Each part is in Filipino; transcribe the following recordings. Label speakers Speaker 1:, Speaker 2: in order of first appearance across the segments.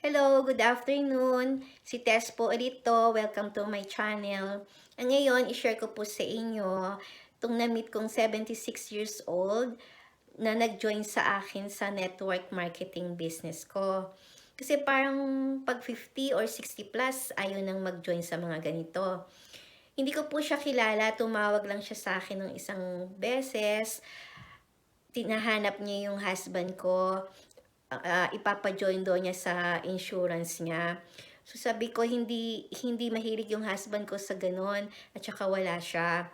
Speaker 1: Hello, good afternoon. Si Tess po ulit to. Welcome to my channel. Ang ngayon, i-share ko po sa inyo itong na-meet kong 76 years old na nag-join sa akin sa network marketing business ko. Kasi parang pag 50 or 60 plus, ayaw nang mag-join sa mga ganito. Hindi ko po siya kilala. Tumawag lang siya sa akin ng isang beses. Tinahanap niya yung husband ko uh, ipapa-join daw niya sa insurance niya. So sabi ko, hindi, hindi mahilig yung husband ko sa ganun at saka wala siya.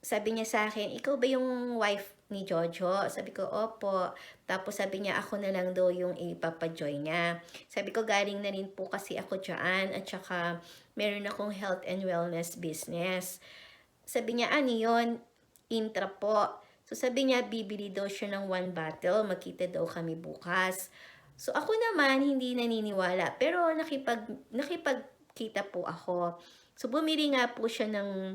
Speaker 1: Sabi niya sa akin, ikaw ba yung wife ni Jojo? Sabi ko, opo. Tapos sabi niya, ako na lang daw yung ipapa-join niya. Sabi ko, galing na rin po kasi ako dyan at saka meron akong health and wellness business. Sabi niya, ano yun? Intra po. So sabi niya, bibili daw siya ng one bottle, makita daw kami bukas. So ako naman, hindi naniniwala, pero nakipag, nakipagkita po ako. So bumili nga po siya ng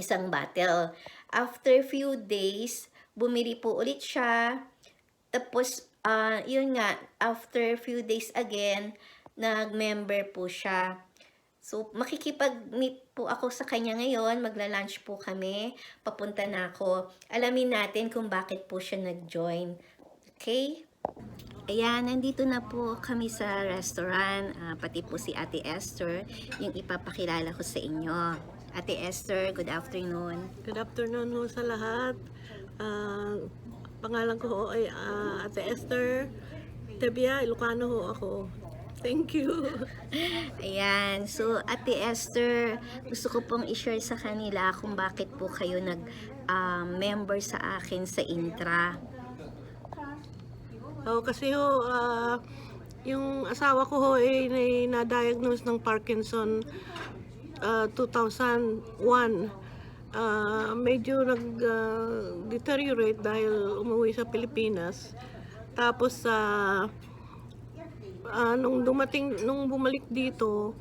Speaker 1: isang bottle. After few days, bumili po ulit siya. Tapos, uh, yun nga, after few days again, nag-member po siya. So, makikipag-meet po ako sa kanya ngayon. Magla-lunch po kami. Papunta na ako. Alamin natin kung bakit po siya nag-join. Okay? Ayan, nandito na po kami sa restaurant. Ah, pati po si Ate Esther, yung ipapakilala ko sa inyo. Ate Esther, good afternoon.
Speaker 2: Good afternoon ho sa lahat. Ah, pangalan ko ay ah, Ate Esther Tebia, Ilocano ho ako. Thank you.
Speaker 1: Ayan, so Ate Esther, gusto ko pong i-share sa kanila kung bakit po kayo nag-member sa akin sa Intra.
Speaker 2: Oh, kasi ho, ah, yung asawa ko ho ay ay na-diagnose ng Parkinson ah, 2001. Ah, medyo nag-deteriorate dahil umuwi sa Pilipinas. Tapos sa ah, nung dumating nung bumalik dito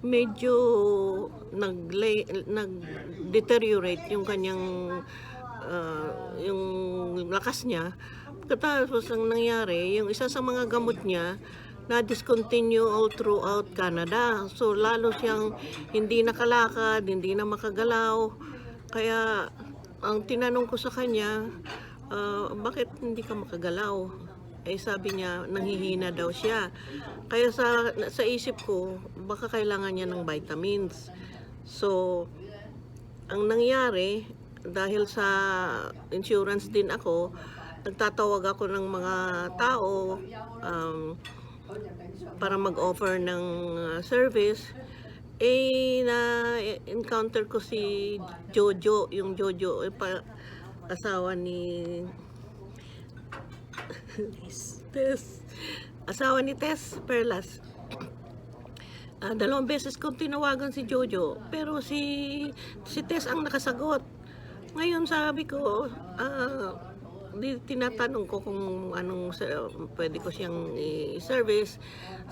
Speaker 2: medyo nag nag-deteriorate yung kanyang ah, yung lakas niya. Pagkatapos ang nangyari, yung isa sa mga gamot niya na-discontinue all throughout Canada. So lalo siyang hindi nakalakad, hindi na makagalaw. Kaya ang tinanong ko sa kanya, ah, bakit hindi ka makagalaw? Eh sabi niya, nanghihina daw siya. Kaya sa, sa isip ko, baka kailangan niya ng vitamins. So, ang nangyari, dahil sa insurance din ako, nagtatawag ako ng mga tao um, para mag-offer ng uh, service. Eh, na-encounter ko si Jojo, yung Jojo, eh, pa, asawa ni Tess. Asawa ni Tess Perlas. Ah, dalawang beses kong tinawagan si Jojo, pero si si Tess ang nakasagot. Ngayon sabi ko, ah, di, tinatanong ko kung anong sa- pwede ko siyang i-service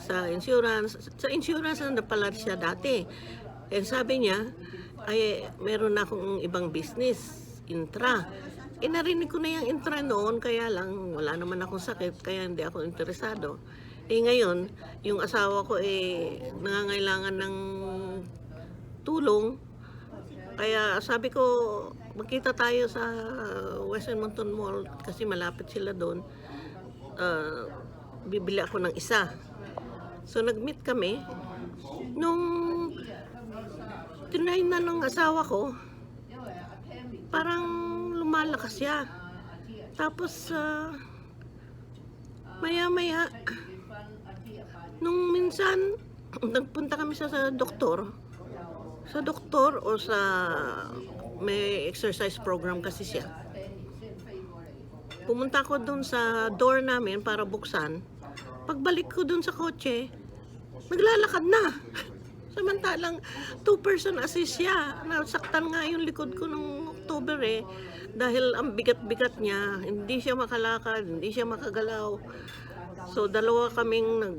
Speaker 2: sa insurance. Sa insurance na pala siya dati. Eh sabi niya, ay meron na akong ibang business, intra. Eh narinig ko na yung intra noon, kaya lang wala naman akong sakit, kaya hindi ako interesado. Eh ngayon, yung asawa ko eh nangangailangan ng tulong. Kaya sabi ko, magkita tayo sa Western Mountain Mall kasi malapit sila doon. Ah, bibili ako ng isa. So nag-meet kami. Nung tinry na ng asawa ko, parang lumalakas siya. Tapos, ah, maya-maya, nung minsan, nagpunta kami sa, sa doktor, sa doktor o sa may exercise program kasi siya. Pumunta ko doon sa door namin para buksan. Pagbalik ko doon sa kotse, naglalakad na. Samantalang two-person assist siya. Nasaktan nga yung likod ko nung October eh. Dahil ang bigat-bigat niya, hindi siya makalakad, hindi siya makagalaw. So dalawa kaming nag,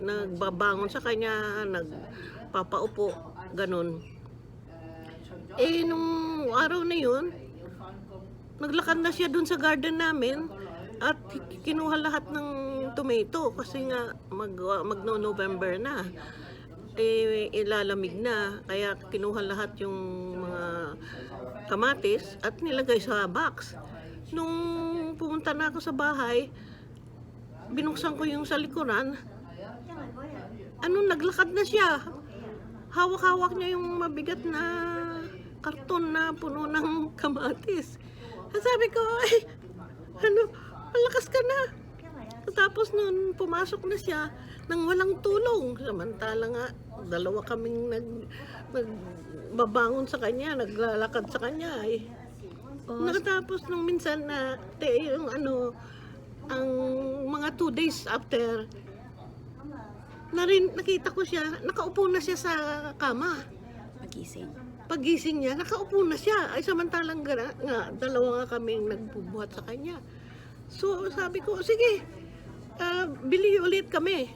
Speaker 2: nagbabangon sa kanya, nagpapaupo, ganun. Eh, nung araw na yun, naglakad na siya dun sa garden namin at kinuha lahat ng tomato kasi nga mag, magno-November na. Eh, ilalamig na. Kaya kinuha lahat yung kamatis at nilagay sa box. Nung pumunta na ako sa bahay, binuksan ko yung sa likuran. Ano, naglakad na siya. Hawak-hawak niya yung mabigat na karton na puno ng kamatis. Sabi ko, ay, ano, malakas ka na. Tapos nun, pumasok na siya nang walang tulong. Samantala nga, dalawa kaming nag, nagbabangon sa kanya, naglalakad sa kanya. Eh.
Speaker 1: Oh,
Speaker 2: Nakatapos nung minsan na, te, yung ano, ang mga two days after, narin, nakita ko siya, nakaupo na siya sa kama.
Speaker 1: pagising.
Speaker 2: Pagising niya, nakaupo na siya. Ay samantalang gara, nga, dalawa nga kaming nagbubuhat sa kanya. So sabi ko, sige, ah, bili ulit kami.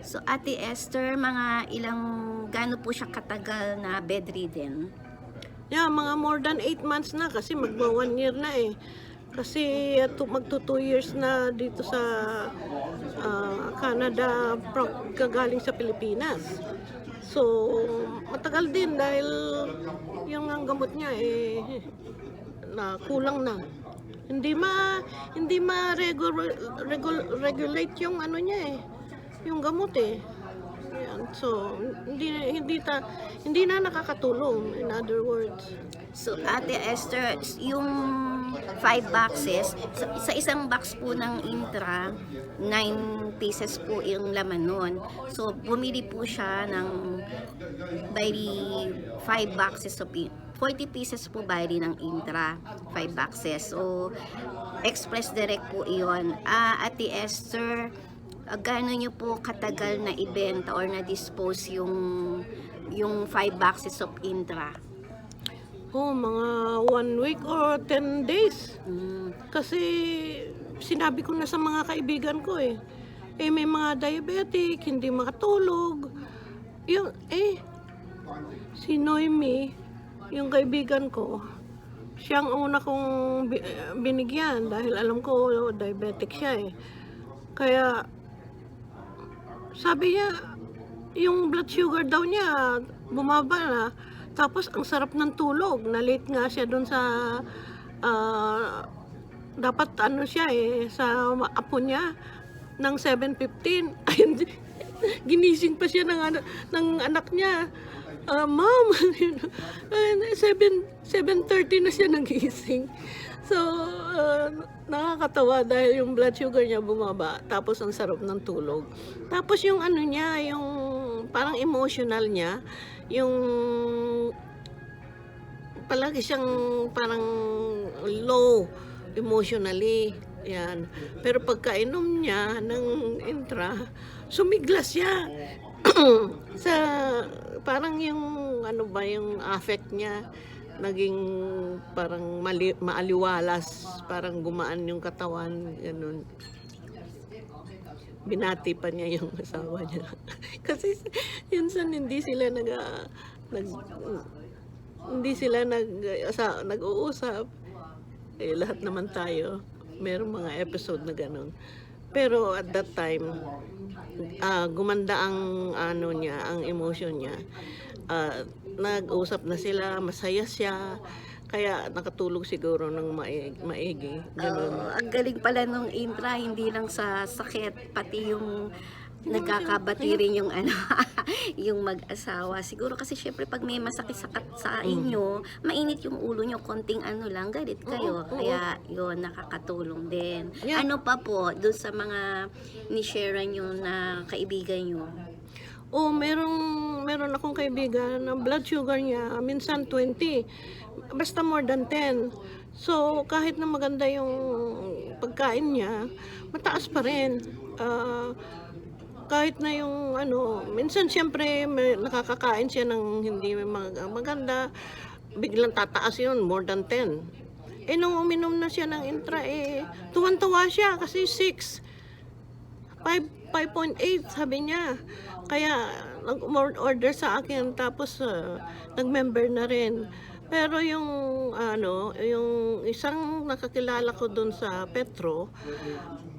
Speaker 1: So, Ate Esther, mga ilang, gaano po siya katagal na bedridden?
Speaker 2: Yeah, mga more than 8 months na kasi magwa 1 year na eh. Kasi uh, tu- magto 2 years na dito sa ah, Canada pro- kagaling sa Pilipinas. So, matagal din dahil yung ang gamot niya eh na kulang na. Hindi ma hindi ma regul- regul- regulate yung ano niya eh. Yung gamot eh. Ayan. So, hindi hindi ta hindi na nakakatulong in other words.
Speaker 1: So, Ate Esther, yung five boxes, sa, sa isang box po ng Intra, nine pieces po yung laman nun. So, bumili po siya ng by the five boxes of i- 40 pieces po the ng Intra, five boxes. So, express direct po iyon. Ah, Ate Esther, gaano nyo po katagal na ibenta or na-dispose yung yung five boxes of Intra?
Speaker 2: Oh, mga one week or 10 days.
Speaker 1: Mm.
Speaker 2: Kasi sinabi ko na sa mga kaibigan ko eh. Eh may mga diabetic, hindi makatulog. Yung eh si Noemi, yung kaibigan ko, siyang una kong bi- binigyan dahil alam ko diabetic siya eh. Kaya sabi niya, yung blood sugar daw niya bumaba na. Tapos ang sarap ng tulog. Na-late nga siya doon sa ah, dapat ano siya eh sa apo niya ng 7:15. Ay, hindi. Ginising pa siya ng anak, ng anak niya. Mom, Ay, 7 7:30 na siya nagising. So, ah, nakakatawa dahil yung blood sugar niya bumaba, tapos ang sarap ng tulog. Tapos yung ano niya, yung parang emotional niya, yung palagi siyang parang low emotionally. Yan. Pero pagkainom niya ng intra, sumigla siya. sa parang yung ano ba yung affect niya naging parang mali, maaliwalas, parang gumaan yung katawan, ganun. Binati pa niya yung asawa niya. Kasi yunsan hindi sila nag, nag hindi sila nag asa, nag-uusap. Eh, lahat naman tayo, merong mga episode na ganun. Pero at that time, ah, gumanda ang ano niya, ang emotion niya. Ah, nag-usap na sila, masaya siya. Kaya nakatulog siguro ng maig, maigi. Ganun.
Speaker 1: Oo, ang galing pala nung intra, hindi lang sa sakit, pati yung nagkakabati rin yung ano, yung mag-asawa. Siguro kasi syempre pag may masakit sa, sa inyo, mainit yung ulo nyo, konting ano lang, galit kayo.
Speaker 2: Oo, oo.
Speaker 1: Kaya yun, nakakatulong din.
Speaker 2: Yeah.
Speaker 1: Ano pa po, doon sa mga ni-share nyo na kaibigan nyo?
Speaker 2: Oh, merong meron akong kaibigan na blood sugar niya minsan 20. Basta more than 10. So, kahit na maganda yung pagkain niya, mataas pa rin. Ah, kahit na yung ano, minsan siyempre may, nakakakain siya ng hindi mag- maganda, biglang tataas yun, more than 10. Eh, nung uminom na siya ng intra, eh, tuwan-tuwa siya kasi 6. 5 5.8 sabi niya. Kaya nag-order sa akin tapos uh, nag-member na rin. Pero yung ano, yung isang nakakilala ko doon sa Petro,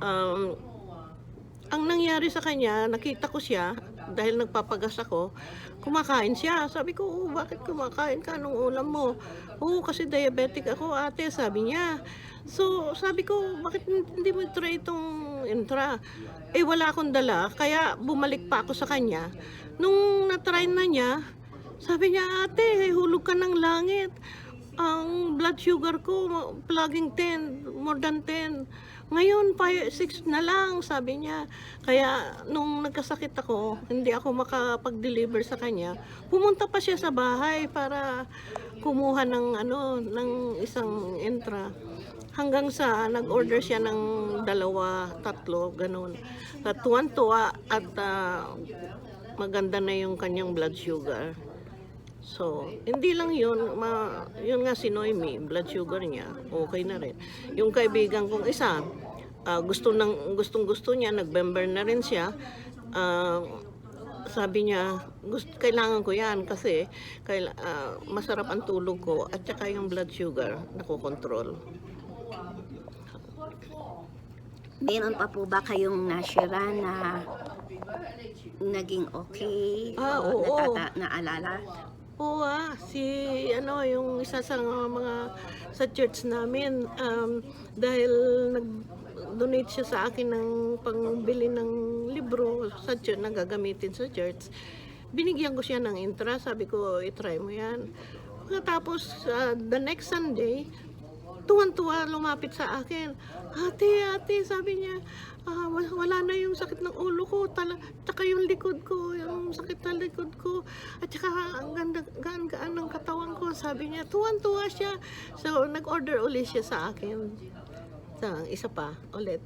Speaker 2: um, ang nangyari sa kanya, nakita ko siya dahil nagpapagas ako, kumakain siya. Sabi ko, oh, bakit kumakain ka nung ulam mo? Oo, kasi diabetic ako ate, sabi niya. So, sabi ko, bakit hindi mo try itong intra? Eh, wala akong dala, kaya bumalik pa ako sa kanya. Nung natry na niya, sabi niya, ate, hulog ka ng langit. Ang blood sugar ko, pluging 10, more than 10. Ngayon, 6 na lang, sabi niya. Kaya, nung nagkasakit ako, hindi ako makapag-deliver sa kanya, pumunta pa siya sa bahay para kumuha ng, ano, ng isang entra. Hanggang sa nag-order siya ng dalawa, tatlo, ganun. At tuwan-tuwa at ah, maganda na yung kanyang blood sugar. So, hindi lang yun, ma, yun nga si Noemi, blood sugar niya, okay na rin. Yung kaibigan kong isa, ah, gusto ng, gustong gusto niya, nag-member na rin siya, ah, sabi niya, gusto, kailangan ko yan kasi kaila, ah, masarap ang tulog ko at saka yung blood sugar, nakokontrol.
Speaker 1: Meron pa po ba kayong nasira na naging okay?
Speaker 2: Ah,
Speaker 1: o
Speaker 2: oo.
Speaker 1: natata- naalala?
Speaker 2: Oo ah, si ano yung isa sa mga sa church namin um, dahil nag-donate siya sa akin ng pangbili ng libro sa church na gagamitin sa church. Binigyan ko siya ng intra, sabi ko, i-try mo yan. Tapos, uh, the next Sunday, tuwan-tuwa lumapit sa akin. Ate, ate, sabi niya, ah, wala, na yung sakit ng ulo ko, tala, tsaka yung likod ko, yung sakit ng likod ko, at tsaka ang ganda, gaan-gaan ng katawan ko, sabi niya, tuwan-tuwa siya. So, nag-order ulit siya sa akin. Sa isa pa, ulit.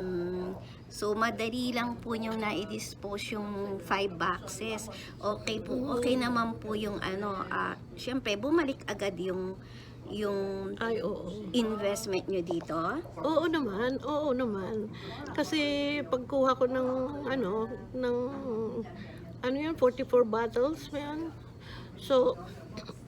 Speaker 1: Mm, so, madali lang po niyong na-dispose yung five boxes. Okay po, okay naman po yung ano, ah, syempre, bumalik agad yung yung
Speaker 2: Ay, oo.
Speaker 1: investment niyo dito.
Speaker 2: Oo naman, oo naman. Kasi pagkuha ko ng ano, ng ano yan, 44 bottles, man. So,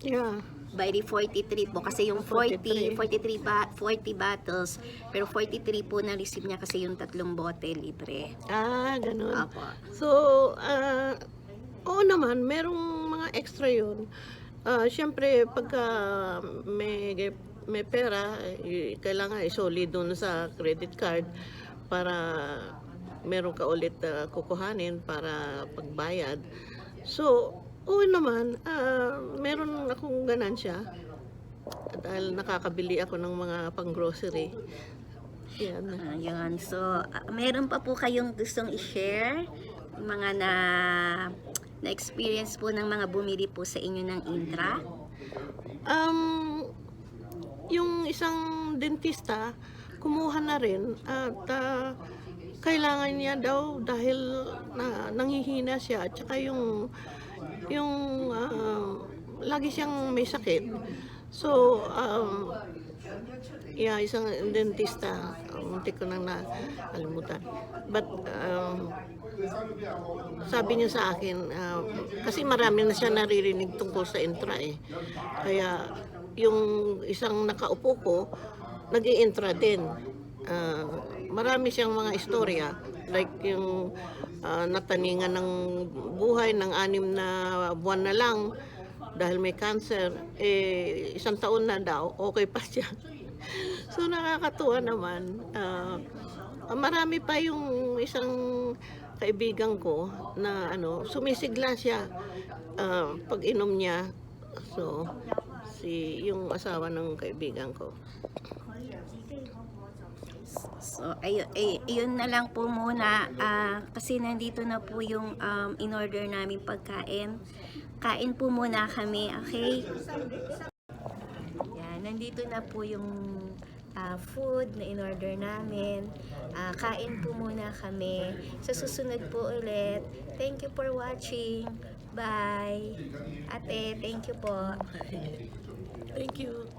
Speaker 2: yeah.
Speaker 1: By the 43 po kasi yung 40
Speaker 2: 43.
Speaker 1: 43 ba 40 bottles pero 43 po na receive niya kasi yung tatlong bote libre.
Speaker 2: Ah, ganun.
Speaker 1: Apo.
Speaker 2: So, ah, oo naman, merong mga extra yun. Ah, Siyempre, pagka may, may pera, eh, kailangan isoli doon sa credit card para meron ka ulit na kukuhanin para pagbayad. So, oo naman, ah, meron akong ganansya dahil nakakabili ako ng mga pang-grocery. Yan.
Speaker 1: Ayan. So, ah, meron pa po kayong gustong i-share? Mga na na-experience po ng mga bumili po sa inyo ng Intra?
Speaker 2: Um, yung isang dentista, kumuha na rin at ah, kailangan niya daw dahil na, nanghihina siya at saka yung yung ah, lagi siyang may sakit. So, um, yeah, isang dentista, munti ko nang nakalimutan. But, um, sabi niya sa akin, ah, kasi marami na siya naririnig tungkol sa intra eh. Kaya yung isang nakaupo ko, nag intra din. Ah, marami siyang mga istorya. Like yung ah, nataningan ng buhay ng anim na buwan na lang dahil may cancer, eh, isang taon na daw, okay pa siya. So nakakatuwa naman. Ah, marami pa yung isang kaibigan ko na ano, sumisigla siya ah, pag inom niya. So, si yung asawa ng kaibigan ko.
Speaker 1: So, ayun, ay, ayun na lang po muna. ah, kasi nandito na po yung um, in-order namin pagkain. Kain po muna kami, okay? Nandito na po yung ah, food na in-order namin. Ah, kain po muna kami. Sa susunod po ulit. Thank you for watching. Bye. Ate, thank you po.
Speaker 2: Thank you.